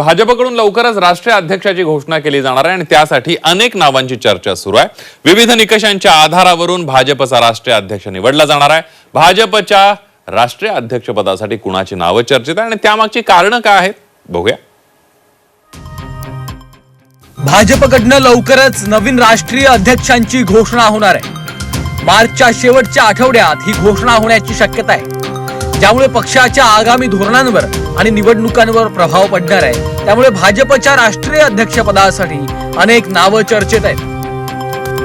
भाजपकडून लवकरच राष्ट्रीय अध्यक्षाची घोषणा केली जाणार आहे आणि त्यासाठी अनेक नावांची चर्चा सुरू आहे. विविध निकषांच्या आधारावरून भाजपचा राष्ट्रीय अध्यक्ष निवडला जाणार आहे. भाजपच्या राष्ट्रीय अध्यक्षपदासाठी कुणाची नावं चर्चेत आहे आणि त्यामागची कारणं काय आहेत? बघूया. भाजपकडनं लवकरच नवीन राष्ट्रीय अध्यक्षांची घोषणा होणार आहे. मार्चच्या शेवटच्या आठवड्यात ही घोषणा होण्याची शक्यता आहे. ज्यामुळे पक्षाच्या आगामी धोरणांवर आणि निवडणुकांवर प्रभाव पडणार आहे. त्यामुळे भाजपच्या राष्ट्रीय अध्यक्षपदासाठी अनेक नावं चर्चेत आहेत.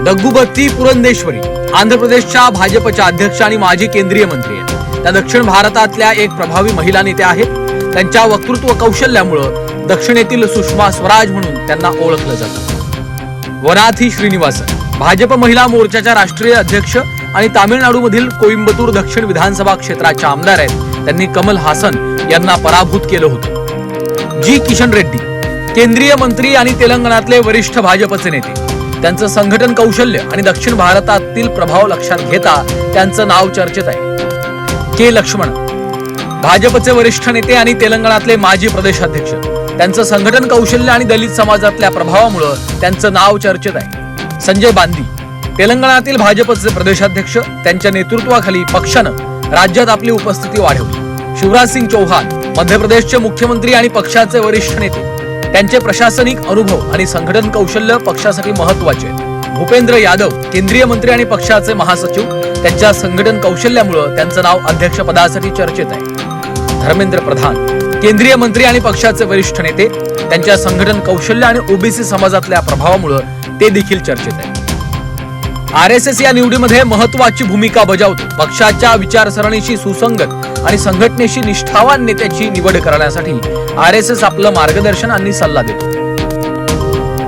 दग्गुबत्ती पुरंदेश्वरी आंध्र प्रदेशच्या भाजपच्या अध्यक्ष आणि माजी केंद्रीय मंत्री आहेत. त्या दक्षिण भारतातल्या एक प्रभावी महिला नेत्या आहेत. त्यांच्या वक्तृत्व कौशल्यामुळं दक्षिणेतील सुषमा स्वराज म्हणून त्यांना ओळखलं जातं. वनाथी श्रीनिवासन भाजप महिला मोर्चाच्या राष्ट्रीय अध्यक्ष आणि तामिळनाडूमधील कोइंबतूर दक्षिण विधानसभा क्षेत्राच्या आमदार आहेत. त्यांनी कमल हासन यांना पराभूत केलं होतं. जी. किशन रेड्डी केंद्रीय मंत्री आणि तेलंगणातले वरिष्ठ भाजपचे नेते. त्यांचं संघटन कौशल्य आणि दक्षिण भारतातील प्रभाव लक्षात घेता त्यांचं नाव चर्चेत आहे. के. लक्ष्मण भाजपचे वरिष्ठ नेते आणि तेलंगणातले माजी प्रदेशाध्यक्ष. त्यांचं संघटन कौशल्य आणि दलित समाजातल्या प्रभावामुळं त्यांचं नाव चर्चेत आहे. संजय बांदी तेलंगणातील भाजपचे प्रदेशाध्यक्ष त्यांच्या नेतृत्वाखाली पक्षानं राज्यात आपली उपस्थिती वाढवली. शिवराज सिंग चौहान मध्य प्रदेशचे मुख्यमंत्री आणि पक्षाचे वरिष्ठ नेते त्यांचे प्रशासनिक अनुभव आणि संघटन कौशल्य पक्षासाठी महत्त्वाचे भूपेंद्र यादव केंद्रीय मंत्री आणि पक्षाचे महासचिव त्यांच्या संघटन कौशल्यामुळं त्यांचं नाव अध्यक्षपदासाठी चर्चेत आहे. धर्मेंद्र प्रधान केंद्रीय मंत्री आणि पक्षाचे वरिष्ठ नेते त्यांच्या संघटन कौशल्य आणि ओबीसी समाजातल्या प्रभावामुळं ते देखील चर्चेत आहे आर एस एस या निवडीमध्ये महत्वाची भूमिका बजावतो. पक्षाच्या विचारसरणीशी सुसंगत आणि संघटनेशी निष्ठावान नेत्याची निवड करण्यासाठी आर एस एस आपलं मार्गदर्शन आणि सल्ला देतो.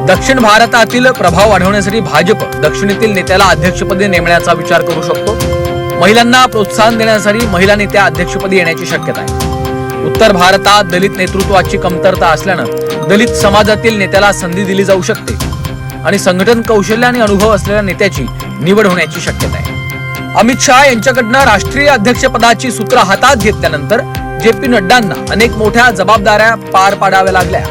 दक्षिण भारतातील प्रभाव वाढवण्यासाठी भाजप दक्षिणेतील नेत्याला अध्यक्षपदी नेमण्याचा विचार करू शकतो. महिलांना प्रोत्साहन देण्यासाठी महिला नेत्या अध्यक्षपदी येण्याची शक्यता आहे. उत्तर भारतात दलित नेतृत्वाची कमतरता असल्यानं दलित समाजातील नेत्याला संधी दिली जाऊ शकते. आणि संघटन कौशल्य आणि अनुभव असलेल्या नेत्याची निवड होण्याची शक्यता आहे. अमित शहा यांच्याकडनं राष्ट्रीय अध्यक्षपदाची सूत्र हातात घेतल्यानंतर जे पी नड्डांना अनेक मोठ्या जबाबदाऱ्या पार पाडाव्या लागल्या.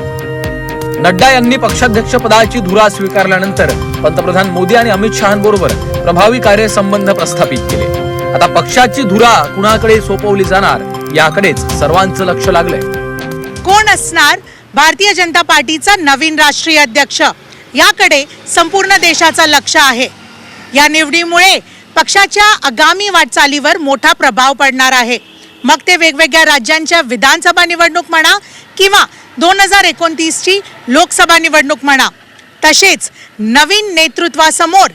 नड्डा यांनी पक्षाध्यक्ष पदाची धुरा स्वीकारल्यानंतर पंतप्रधान मोदी आणि अमित शहांबरोबर प्रभावी कार्यसंबंध प्रस्थापित केले. आता पक्षाची धुरा कुणाकडे सोपवली जाणार याकडेच सर्वांचं लक्ष लागलंय. कोण असणार? भारतीय जनता पार्टीचा नवीन राष्ट्रीय अध्यक्ष. याकडे संपूर्ण देशाचं लक्ष आहे. या निवडीमुळे पक्षाच्या आगामी वाटचालीवर मोठा प्रभाव पडणार आहे. मग ते वेगवेगळ्या राज्यांच्या विधानसभा निवडणूक म्हणा किंवा दोन हजार एकोणतीसची लोकसभा निवडणूक म्हणा. तसेच नवीन नेतृत्वासमोर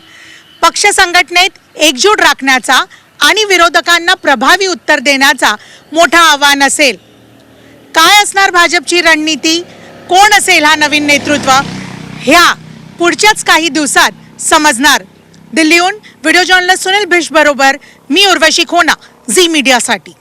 पक्ष संघटनेत एकजूट राखण्याचा आणि विरोधकांना प्रभावी उत्तर देण्याचा मोठा आव्हान असेल. काय असणार भाजपची रणनीती? कोण असेल हा नवीन नेतृत्व? ह्या पुढच्याच काही दिवसात समजणार. दिल्लीहून व्हिडिओ जर्नलिस्ट सुनील भिश बरोबर मी उर्वशी खोना झी मीडियासाठी.